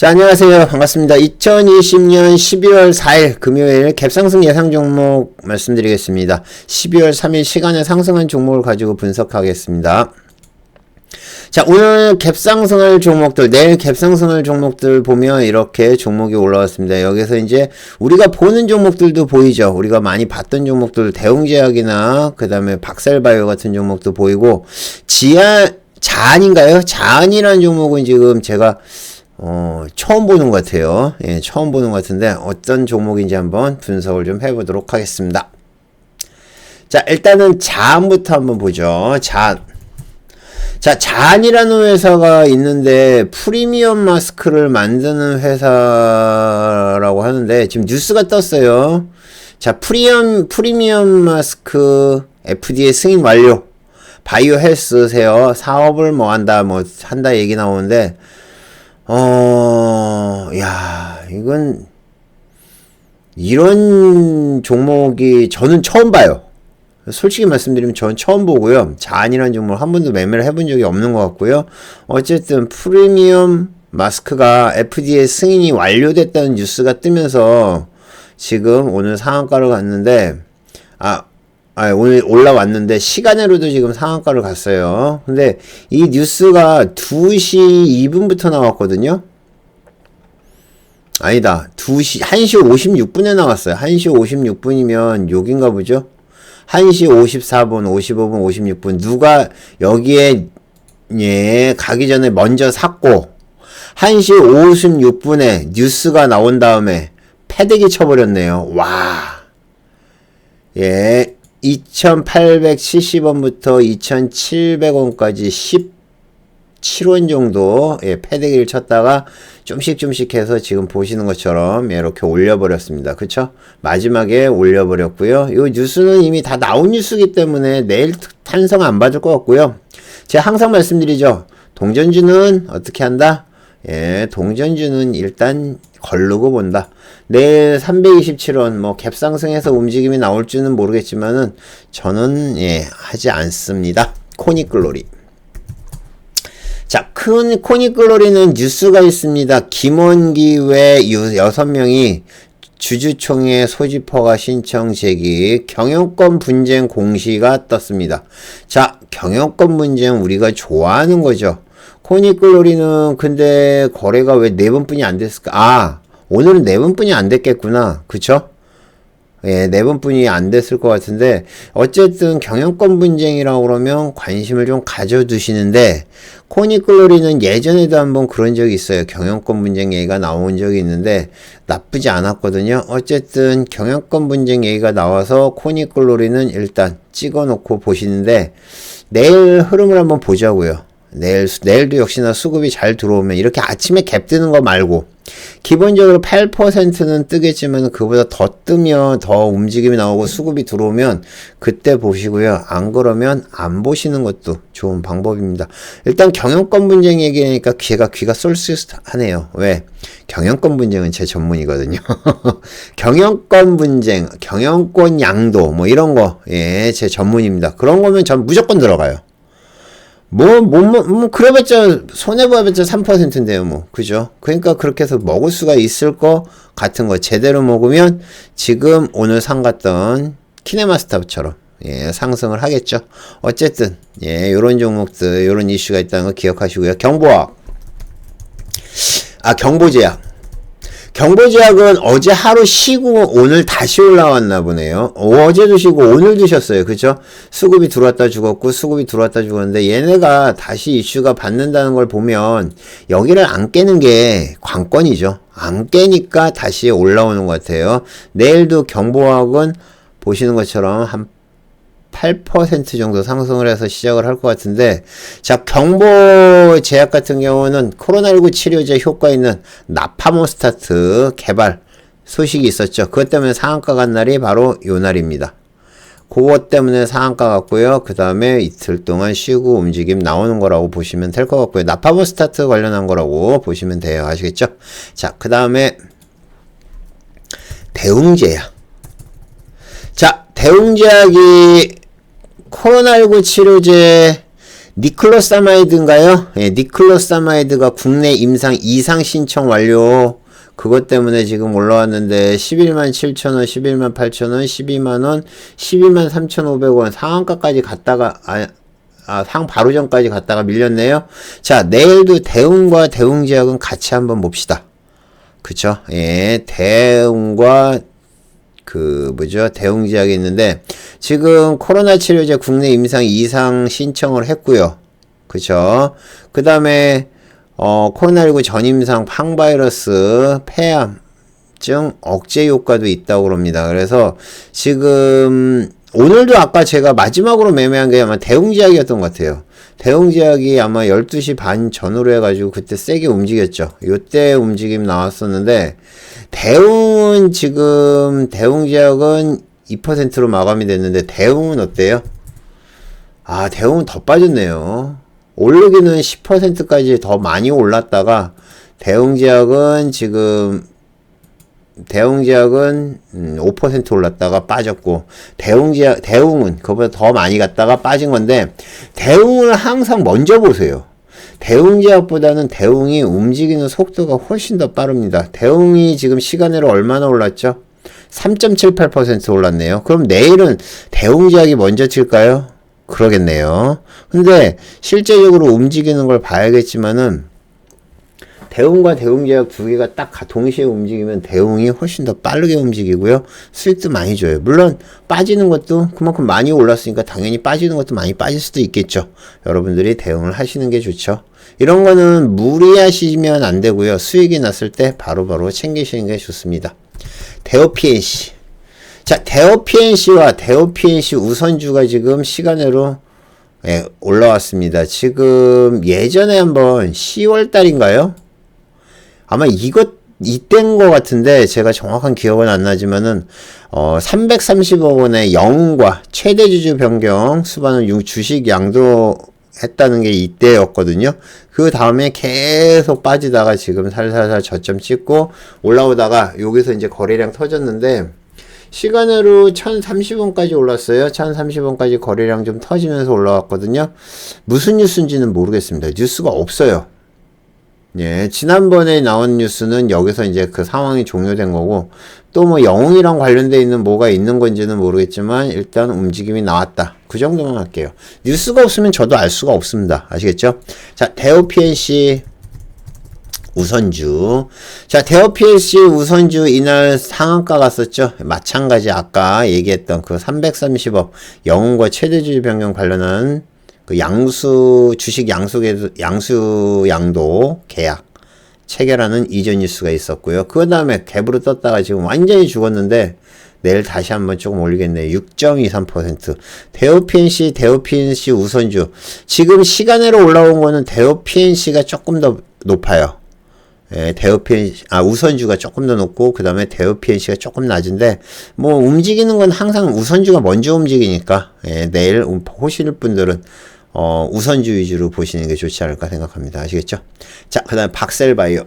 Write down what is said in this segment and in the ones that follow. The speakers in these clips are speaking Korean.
자, 안녕하세요. 반갑습니다. 2020년 12월 4일 금요일 갭상승 예상 종목 말씀드리겠습니다. 12월 3일 시간에 상승한 종목을 가지고 분석하겠습니다. 자, 오늘 갭상승할 종목들, 내일 갭상승할 종목들 보면 이렇게 종목이 올라왔습니다. 여기서 이제 우리가 보는 종목들도 보이죠. 우리가 많이 봤던 종목들, 대웅제약이나 그 다음에 박셀바이오 같은 종목도 보이고, 지하, 자안인가요? 자안이라는 종목은 지금 제가 어, 처음 보는 것 같아요. 예, 처음 보는 것 같은데 어떤 종목인지 한번 분석을 좀 해보도록 하겠습니다. 자, 일단은 자안부터 한번 보죠. 자안. 자, 자안이라는 회사가 있는데 프리미엄 마스크를 만드는 회사라고 하는데 지금 뉴스가 떴어요. 자, 프리미엄 프리미엄 마스크 FDA 승인 완료. 바이오 헬스 세요. 사업을 뭐 한다 뭐 한다 얘기 나오는데 어, 야, 이건, 이런 종목이 저는 처음 봐요. 솔직히 말씀드리면 저는 처음 보고요. 자안이라는 종목을 한 번도 매매를 해본 적이 없는 것 같고요. 어쨌든 프리미엄 마스크가 FDA 승인이 완료됐다는 뉴스가 뜨면서 지금 오늘 상한가를 갔는데, 아, 아, 오늘 올라왔는데 시간으로도 지금 상한가를 갔어요. 근데 이 뉴스가 2시 2분부터 나왔거든요. 아니다. 2시 1시 56분에 나왔어요. 1시 56분이면 여긴가 보죠. 1시 54분, 55분, 56분 누가 여기에 예, 가기 전에 먼저 샀고 1시 56분에 뉴스가 나온 다음에 패대기 쳐버렸네요. 와. 예, 2,870원부터 2,700원까지 17원 정도 예, 패대기를 쳤다가 좀씩 좀씩 해서 지금 보시는 것처럼 이렇게 올려버렸습니다. 그쵸? 마지막에 올려버렸고요. 이 뉴스는 이미 다 나온 뉴스기 때문에 내일 탄성 안 받을 것 같고요. 제가 항상 말씀드리죠. 동전주는 어떻게 한다? 예, 동전주는 일단 걸르고 본다. 내일 327원 뭐 갭상승해서 움직임이 나올지는 모르겠지만은 저는 예, 하지 않습니다. 코니글로리. 자, 큰 코니글로리는 뉴스가 있습니다. 김원기 외 6명이 주주총회 소집허가 신청 제기 경영권 분쟁 공시가 떴습니다. 자, 경영권 분쟁 우리가 좋아하는 거죠. 코니글로리는 근데 거래가 왜 네 번뿐이 안 됐을까? 아, 오늘은 네 번뿐이 안 됐겠구나. 그쵸? 예, 네 번뿐이 안 됐을 것 같은데, 어쨌든 경영권 분쟁이라고 그러면 관심을 좀 가져두시는데, 코니클로리는 예전에도 한번 그런 적이 있어요. 경영권 분쟁 얘기가 나온 적이 있는데, 나쁘지 않았거든요. 어쨌든 경영권 분쟁 얘기가 나와서 코니클로리는 일단 찍어 놓고 보시는데, 내일 흐름을 한번 보자고요. 내일, 내일도 역시나 수급이 잘 들어오면 이렇게 아침에 갭 뜨는 거 말고 기본적으로 8%는 뜨겠지만 그보다 더 뜨면 더 움직임이 나오고 수급이 들어오면 그때 보시고요. 안 그러면 안 보시는 것도 좋은 방법입니다. 일단 경영권 분쟁 얘기하니까 귀가 귀가 쏠쏠하네요. 왜? 경영권 분쟁은 제 전문이거든요. 경영권 분쟁, 경영권 양도 뭐 이런 거 예, 제 전문입니다. 그런 거면 전 무조건 들어가요. 뭐, 뭐, 뭐, 뭐, 그래봤자, 손해봐봤자 3%인데요, 뭐. 그죠? 그러니까 그렇게 해서 먹을 수가 있을 거 같은 거 제대로 먹으면 지금 오늘 상 갔던 키네마스터처럼, 예, 상승을 하겠죠. 어쨌든, 예, 요런 종목들, 요런 이슈가 있다는 거 기억하시고요. 경보학. 아, 경보제약. 경보제약은 어제 하루 쉬고 오늘 다시 올라왔나 보네요. 어제도 쉬고 오늘도 쉬었어요. 그죠? 수급이 들어왔다 죽었고 수급이 들어왔다 죽었는데 얘네가 다시 이슈가 받는다는 걸 보면 여기를 안 깨는 게 관건이죠. 안 깨니까 다시 올라오는 것 같아요. 내일도 경보학은 보시는 것처럼 한 8% 정도 상승을 해서 시작을 할 것 같은데, 자, 경보 제약 같은 경우는 코로나19 치료제 효과 있는 나파모스타트 개발 소식이 있었죠. 그것 때문에 상한가 간 날이 바로 요 날입니다. 그것 때문에 상한가 갔고요. 그 다음에 이틀 동안 쉬고 움직임 나오는 거라고 보시면 될 것 같고요. 나파모스타트 관련한 거라고 보시면 돼요. 아시겠죠? 자, 그 다음에 대웅제약. 자, 대웅제약이 코로나19 치료제 니클로사마이드인가요? 예, 니클로사마이드가 국내 임상 이상 신청 완료. 그것 때문에 지금 올라왔는데 11만 7천원, 11만 8천원, 12만원, 12만 3,500원 상한가까지 갔다가 아, 아, 상 바로 전까지 갔다가 밀렸네요. 자, 내일도 대웅과 대웅제약은 같이 한번 봅시다. 그쵸? 예, 대웅과 그 뭐죠 대웅제약이 있는데 지금 코로나 치료제 국내 임상 이상 신청을 했고요. 그쵸? 그 다음에 어, 코로나19 전임상 항바이러스 폐암 증 억제 효과도 있다고 그럽니다. 그래서 지금 오늘도 아까 제가 마지막으로 매매한 게 아마 대웅제약이었던 것 같아요. 대웅제약이 아마 12시 반 전후로 해가지고 그때 세게 움직였죠. 요때 움직임 나왔었는데 대웅은 지금 대웅제약은 2%로 마감이 됐는데 대웅은 어때요? 아 대웅은 더 빠졌네요. 오르기는 10%까지 더 많이 올랐다가 대웅제약은 지금 대웅제약은 5% 올랐다가 빠졌고 대웅제약 대웅은 그보다 더 많이 갔다가 빠진 건데 대웅을 항상 먼저 보세요. 대웅제약보다는 대웅이 움직이는 속도가 훨씬 더 빠릅니다. 대웅이 지금 시간으로 얼마나 올랐죠? 3.78% 올랐네요. 그럼 내일은 대웅제약이 먼저 칠까요? 그러겠네요. 근데 실제적으로 움직이는 걸 봐야겠지만은 대웅과 대웅제약 두 개가 딱 동시에 움직이면 대웅이 훨씬 더 빠르게 움직이고요. 수익도 많이 줘요. 물론 빠지는 것도 그만큼 많이 올랐으니까 당연히 빠지는 것도 많이 빠질 수도 있겠죠. 여러분들이 대응을 하시는 게 좋죠. 이런 거는 무리하시면 안 되고요. 수익이 났을 때 바로바로 바로 챙기시는 게 좋습니다. 대오 PNC. 자, 대오 PNC와 대오 PNC 우선주가 지금 시간으로 예, 올라왔습니다. 지금 예전에 한번 10월 달인가요? 아마 이것 이때인 것 같은데 제가 정확한 기억은 안 나지만은 어 330억 원의 영웅과 최대 주주 변경 수반을 주식 양도 했다는 게 이때였거든요. 그 다음에 계속 빠지다가 지금 살살살 저점 찍고 올라오다가 여기서 이제 거래량 터졌는데 시간으로 1030원까지 올랐어요. 1030원까지 거래량 좀 터지면서 올라왔거든요. 무슨 뉴스인지는 모르겠습니다. 뉴스가 없어요. 예, 지난번에 나온 뉴스는 여기서 이제 그 상황이 종료된 거고, 또 뭐 영웅이랑 관련돼 있는 뭐가 있는 건지는 모르겠지만, 일단 움직임이 나왔다. 그 정도만 할게요. 뉴스가 없으면 저도 알 수가 없습니다. 아시겠죠? 자, 대우 PNC 우선주. 자, 대우 PNC 우선주 이날 상한가 갔었죠? 마찬가지 아까 얘기했던 그 330억 영웅과 최대 주주 변경 관련한 그 양수 주식 양수에도 양수 양도 계약 체결하는 이전 뉴스가 있었고요. 그 다음에 갭으로 떴다가 지금 완전히 죽었는데 내일 다시 한번 조금 올리겠네요. 6.23%. 대우 PNC, 대우 PNC 우선주. 지금 시간으로 올라온 거는 대우 PNC가 조금 더 높아요. 예, 대우 PNC, 아, 우선주가 조금 더 높고, 그 다음에 대우 PNC가 조금 낮은데, 뭐, 움직이는 건 항상 우선주가 먼저 움직이니까, 예, 내일 보실 분들은 어, 우선주 위주로 보시는 게 좋지 않을까 생각합니다. 아시겠죠? 자, 그 다음에 박셀바이오.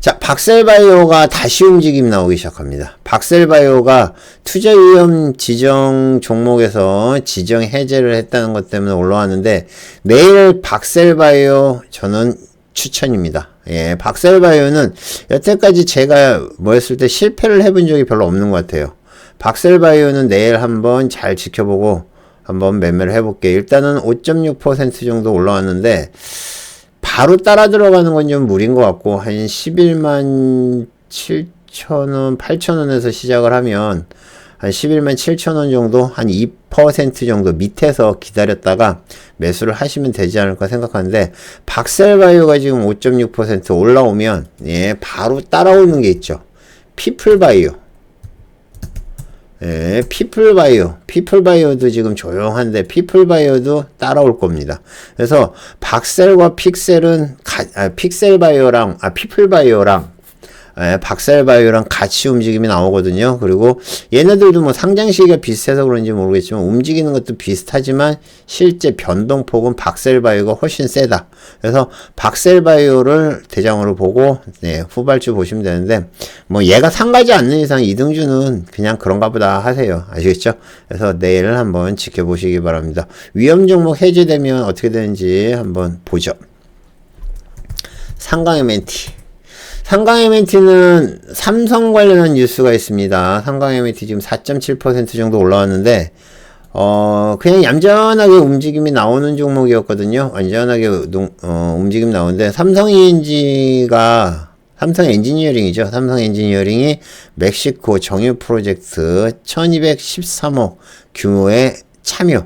자, 박셀바이오가 다시 움직임 나오기 시작합니다. 박셀바이오가 투자 위험 지정 종목에서 지정 해제를 했다는 것 때문에 올라왔는데 내일 박셀바이오 저는 추천입니다. 예, 박셀바이오는 여태까지 제가 뭐였을 때 실패를 해본 적이 별로 없는 것 같아요. 박셀바이오는 내일 한번 잘 지켜보고 한번 매매를 해볼게. 일단은 5.6% 정도 올라왔는데 바로 따라 들어가는 건 좀 무리인 것 같고 한 11만 7천원, 8천원에서 시작을 하면 한 11만 7천원 정도, 한 2% 정도 밑에서 기다렸다가 매수를 하시면 되지 않을까 생각하는데, 박셀바이오가 지금 5.6% 올라오면, 예, 바로 따라오는 게 있죠. 피플바이오. 예, 피플바이오, 피플바이오도 지금 조용한데 피플바이오도 따라올 겁니다. 그래서 박셀과 픽셀은 가, 아, 픽셀바이오랑 아 피플바이오랑 예, 박셀바이오랑 같이 움직임이 나오거든요. 그리고 얘네들도 뭐 상장 시기가 비슷해서 그런지 모르겠지만 움직이는 것도 비슷하지만 실제 변동폭은 박셀바이오가 훨씬 세다. 그래서 박셀바이오를 대장으로 보고 네, 후발주 보시면 되는데 뭐 얘가 상가지 않는 이상 이등주는 그냥 그런가 보다 하세요. 아시겠죠? 그래서 내일 한번 지켜보시기 바랍니다. 위험 종목 해제되면 어떻게 되는지 한번 보죠. 상강의 멘티. 상강의 멘티는 삼성 관련한 뉴스가 있습니다. 상강의 멘티 지금 4.7% 정도 올라왔는데, 어, 그냥 얌전하게 움직임이 나오는 종목이었거든요. 완전하게 농, 어, 움직임 나오는데, 삼성 ENG가, 삼성 엔지니어링이죠. 삼성 엔지니어링이 멕시코 정유 프로젝트 1213억 규모의 참여.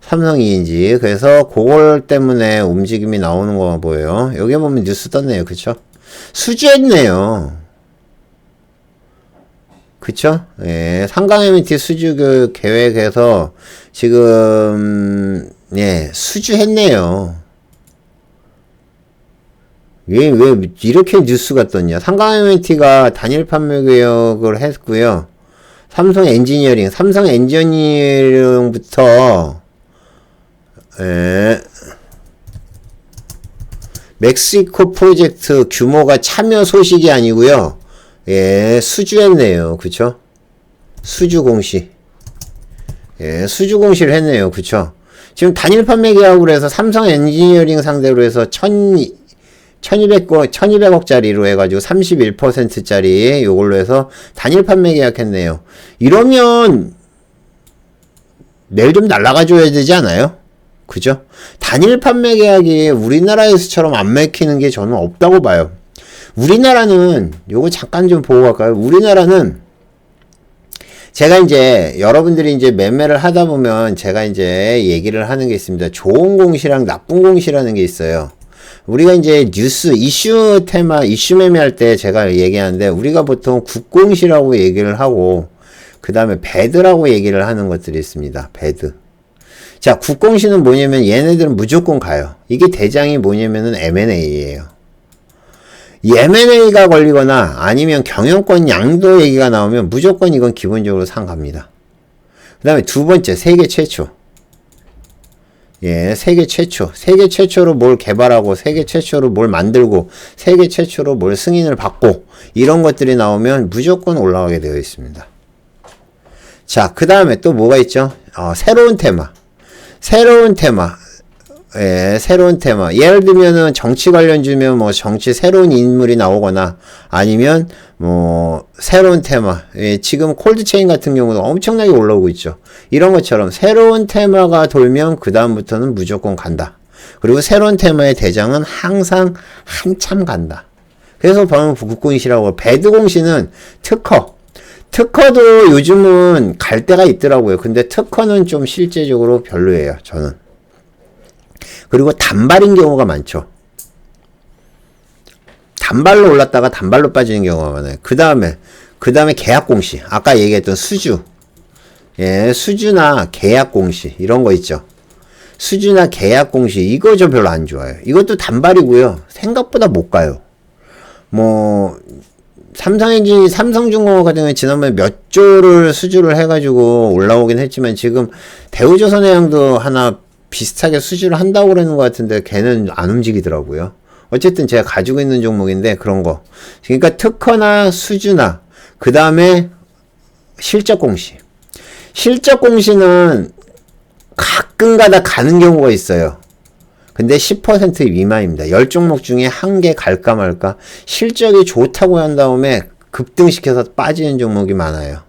삼성 ENG. 그래서 그걸 때문에 움직임이 나오는 거 보여요. 여기 보면 뉴스 떴네요. 그쵸? 수주했네요. 그쵸? 예, 상강 MT 수주 그 계획에서 지금, 예, 수주했네요. 왜, 왜, 이렇게 뉴스가 떴냐. 상강 MT가 단일 판매 계획을 했고요. 삼성 엔지니어링, 삼성 엔지니어링부터, 예, 멕시코 프로젝트 규모가 참여 소식이 아니고요. 예, 수주했네요. 그쵸? 수주 공시. 예, 수주 공시를 했네요. 그쵸? 지금 단일 판매 계약으로 해서 삼성 엔지니어링 상대로 해서 천, 1200억, 1200억짜리로 해가지고 31%짜리 요걸로 해서 단일 판매 계약했네요. 이러면 내일 좀 날라가 줘야 되지 않아요? 그죠? 단일 판매 계약이 우리나라에서처럼 안 맥히는 게 저는 없다고 봐요. 우리나라는 요거 잠깐 좀 보고 갈까요? 우리나라는 제가 이제 여러분들이 이제 매매를 하다 보면 제가 이제 얘기를 하는 게 있습니다. 좋은 공시랑 나쁜 공시라는 게 있어요. 우리가 이제 뉴스 이슈 테마 이슈 매매할 때 제가 얘기하는데 우리가 보통 국공시라고 얘기를 하고 그 다음에 배드라고 얘기를 하는 것들이 있습니다. 배드. 자, 국공시는 뭐냐면 얘네들은 무조건 가요. 이게 대장이 뭐냐면은 M&A예요. 이 M&A가 걸리거나 아니면 경영권 양도 얘기가 나오면 무조건 이건 기본적으로 상갑니다. 그 다음에 두 번째, 세계 최초. 예, 세계 최초. 세계 최초로 뭘 개발하고, 세계 최초로 뭘 만들고, 세계 최초로 뭘 승인을 받고, 이런 것들이 나오면 무조건 올라가게 되어 있습니다. 자, 그 다음에 또 뭐가 있죠? 어, 새로운 테마. 새로운 테마. 예, 새로운 테마. 예를 들면은 정치 관련 주면 뭐 정치 새로운 인물이 나오거나 아니면 뭐 새로운 테마. 예, 지금 콜드 체인 같은 경우는 엄청나게 올라오고 있죠. 이런 것처럼 새로운 테마가 돌면 그다음부터는 무조건 간다. 그리고 새로운 테마의 대장은 항상 한참 간다. 그래서 방금 국공시라고 배드공시는 특허. 특허도 요즘은 갈 때가 있더라고요. 근데 특허는 좀 실제적으로 별로예요. 저는. 그리고 단발인 경우가 많죠. 단발로 올랐다가 단발로 빠지는 경우가 많아요. 그 다음에, 그 다음에 계약 공시. 아까 얘기했던 수주. 예, 수주나 계약 공시. 이런 거 있죠. 수주나 계약 공시. 이거 저 별로 안 좋아요. 이것도 단발이고요. 생각보다 못 가요. 뭐, 삼성엔진, 삼성중공업 같은 경우에 지난번에 몇 조를 수주를 해가지고 올라오긴 했지만 지금 대우조선해양도 하나 비슷하게 수주를 한다고 그러는 것 같은데 걔는 안 움직이더라고요. 어쨌든 제가 가지고 있는 종목인데 그런 거. 그러니까 특허나 수주나 그 다음에 실적 공시. 실적 공시는 가끔가다 가는 경우가 있어요. 근데 10% 미만입니다. 10종목 중에 한 개 갈까 말까. 실적이 좋다고 한 다음에 급등시켜서 빠지는 종목이 많아요.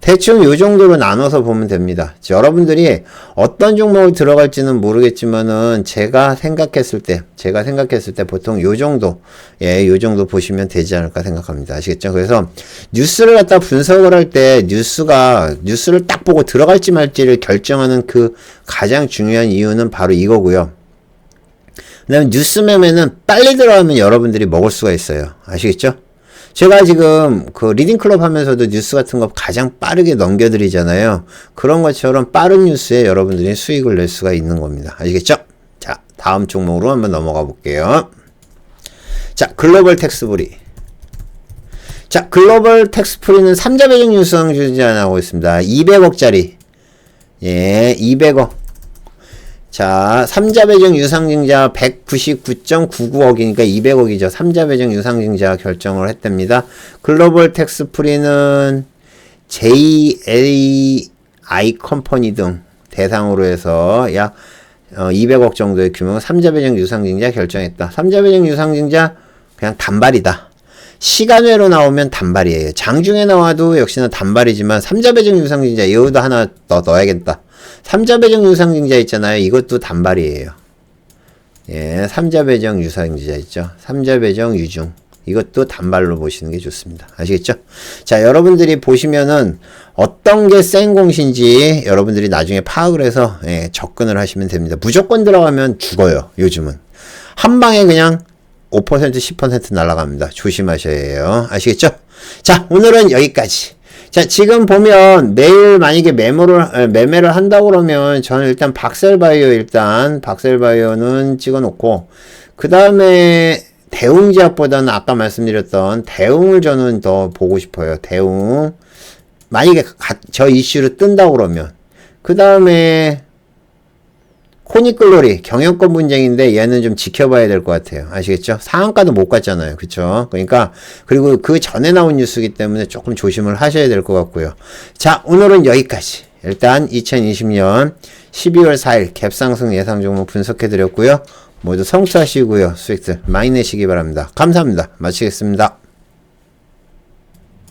대충 요 정도로 나눠서 보면 됩니다. 여러분들이 어떤 종목을 들어갈지는 모르겠지만은 제가 생각했을 때, 제가 생각했을 때 보통 요 정도, 예, 요 정도 보시면 되지 않을까 생각합니다. 아시겠죠? 그래서 뉴스를 갖다 분석을 할 때 뉴스가, 뉴스를 딱 보고 들어갈지 말지를 결정하는 그 가장 중요한 이유는 바로 이거고요. 그 다음에 뉴스 매매는 빨리 들어가면 여러분들이 먹을 수가 있어요. 아시겠죠? 제가 지금 그 리딩클럽 하면서도 뉴스 같은 거 가장 빠르게 넘겨드리잖아요. 그런 것처럼 빠른 뉴스에 여러분들이 수익을 낼 수가 있는 겁니다. 아시겠죠? 자, 다음 종목으로 한번 넘어가 볼게요. 자, 글로벌 텍스브리. 자, 글로벌 텍스프리는 3자 배정 유상증자 나오고 있습니다. 200억짜리. 예, 200억. 자, 3자 배정 유상증자 199.99억이니까 200억이죠. 3자 배정 유상증자 결정을 했답니다. 글로벌 텍스 프리는 JAI 컴퍼니 등 대상으로 해서 약 어, 200억 정도의 규모 3자 배정 유상증자 결정했다. 3자 배정 유상증자 그냥 단발이다. 시간외로 나오면 단발이에요. 장중에 나와도 역시나 단발이지만 3자 배정 유상증자 이것도 하나 더 넣어야겠다. 3자 배정 유상증자 있잖아요. 이것도 단발이에요. 예, 3자 배정 유상증자 있죠. 3자 배정 유중. 이것도 단발로 보시는 게 좋습니다. 아시겠죠? 자, 여러분들이 보시면은 어떤 게 센 공시인지 여러분들이 나중에 파악을 해서 예, 접근을 하시면 됩니다. 무조건 들어가면 죽어요. 요즘은. 한 방에 그냥 5% 10% 날아갑니다. 조심하셔야 해요. 아시겠죠? 자, 오늘은 여기까지. 자, 지금 보면 내일 만약에 메모를 에, 매매를 한다고 그러면 저는 일단 박셀바이오 일단 박셀바이오는 찍어 놓고 그 다음에 대웅제약보다는 아까 말씀드렸던 대웅을 저는 더 보고 싶어요. 대웅. 만약에 가- 저 이슈로 뜬다고 그러면 그 다음에 코니클로리 경영권 분쟁인데 얘는 좀 지켜봐야 될 것 같아요. 아시겠죠? 상한가도 못 갔잖아요. 그쵸? 그러니까 그리고 그 전에 나온 뉴스기 때문에 조금 조심을 하셔야 될 것 같고요. 자, 오늘은 여기까지. 일단 2020년 12월 4일 갭상승 예상 종목 분석해 드렸고요. 모두 성투하시고요. 수익들 많이 내시기 바랍니다. 감사합니다. 마치겠습니다.